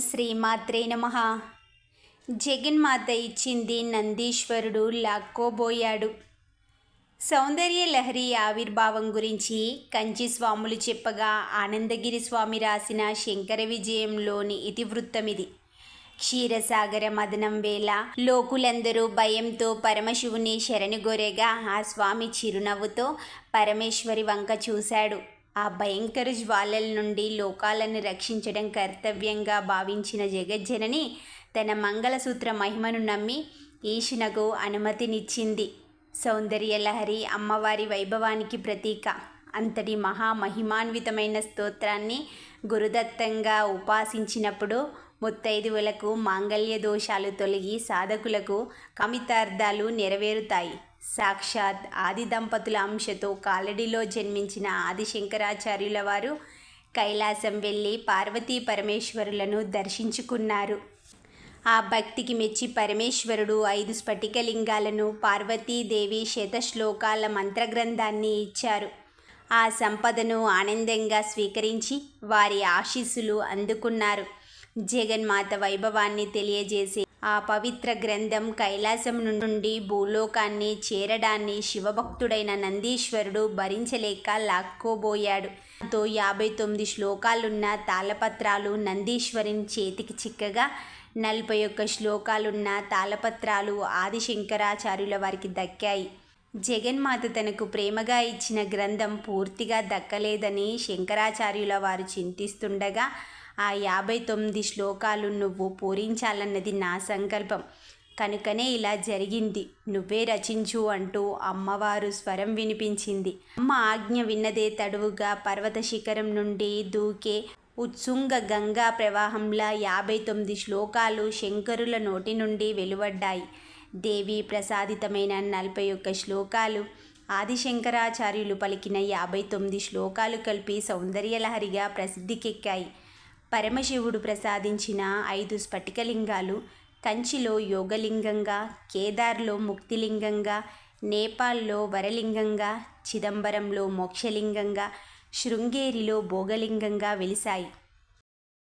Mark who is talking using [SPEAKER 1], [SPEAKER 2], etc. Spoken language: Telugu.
[SPEAKER 1] శ్రీమాత్రే నమ. జగన్మాత ఇచ్చింది నందీశ్వరుడు లాక్కోబోయాడు. సౌందర్య లహరి ఆవిర్భావం గురించి కంచి స్వాములు చెప్పగా ఆనందగిరి స్వామి రాసిన శంకర విజయంలోని ఇతివృత్తమిది. క్షీరసాగర మదనం వేళ లోకులందరూ భయంతో పరమశివుని శరణుగొరెగా ఆ స్వామి చిరునవ్వుతో పరమేశ్వరి వంక చూశాడు. ఆ భయంకర జ్వాలల నుండి లోకాలను రక్షించడం కర్తవ్యంగా భావించిన జగజ్జనని తన మంగళసూత్ర మహిమను నమ్మి ఈశునకు అనుమతినిచ్చింది. సౌందర్యలహరి అమ్మవారి వైభవానికి ప్రతీక. అంతటి మహామహిమాన్వితమైన స్తోత్రాన్ని గురుదత్తంగా ఉపాసించినప్పుడు ముత్తైదువులకు మాంగళ్య దోషాలు తొలగి సాధకులకు కామితార్థాలు నెరవేరుతాయి. సాక్షాత్ ఆది దంపతుల అంశతో కాలడిలో జన్మించిన ఆదిశంకరాచార్యుల వారు కైలాసం వెళ్ళి పార్వతీ పరమేశ్వరులను దర్శించుకున్నారు. ఆ భక్తికి మెచ్చి పరమేశ్వరుడు ఐదు స్ఫటికలింగాలను పార్వతీదేవి శతశ్లోకాల మంత్రగ్రంథాన్ని ఇచ్చారు. ఆ సంపదను ఆనందంగా స్వీకరించి వారి ఆశీస్సులు అందుకున్నారు. జగన్మాత వైభవాన్ని తెలియజేసే ఆ పవిత్ర గ్రంథం కైలాసం నుండి భూలోకాన్ని చేరడాన్ని శివభక్తుడైన నందీశ్వరుడు భరించలేక లాక్కోబోయాడు. తో యాభై తొమ్మిది శ్లోకాలున్న తాళపత్రాలు నందీశ్వరుని చేతికి చిక్కగా నలభై ఒక్క శ్లోకాలున్న తాళపత్రాలు ఆదిశంకరాచార్యుల వారికి దక్కాయి. జగన్మాత తనకు ప్రేమగా ఇచ్చిన గ్రంథం పూర్తిగా దక్కలేదని శంకరాచార్యుల వారు చింతిస్తుండగా ఆ యాభై తొమ్మిది శ్లోకాలు నువ్వు పూరించాలన్నది నా సంకల్పం. కనుకనే ఇలా జరిగింది. నువ్వే రచించు అంటూ అమ్మవారు స్వరం వినిపించింది. అమ్మ ఆజ్ఞ విన్నదే తడువుగా పర్వత శిఖరం నుండి దూకే ఉత్సుంగ గంగా ప్రవాహంలా యాభై తొమ్మిది శ్లోకాలు శంకరుల నోటి నుండి వెలువడ్డాయి. దేవి ప్రసాదితమైన నలభై ఒక్క శ్లోకాలు ఆదిశంకరాచార్యులు పలికిన యాభై తొమ్మిది శ్లోకాలు కలిపి సౌందర్యలహరిగా ప్రసిద్ధికెక్కాయి. పరమశివుడు ప్రసాదించిన ఐదు స్ఫటికలింగాలు కంచిలో యోగలింగంగా కేదార్లో ముక్తిలింగంగా నేపాల్లో వరలింగంగా చిదంబరంలో మోక్షలింగంగా శృంగేరిలో భోగలింగంగా వెలిశాయి.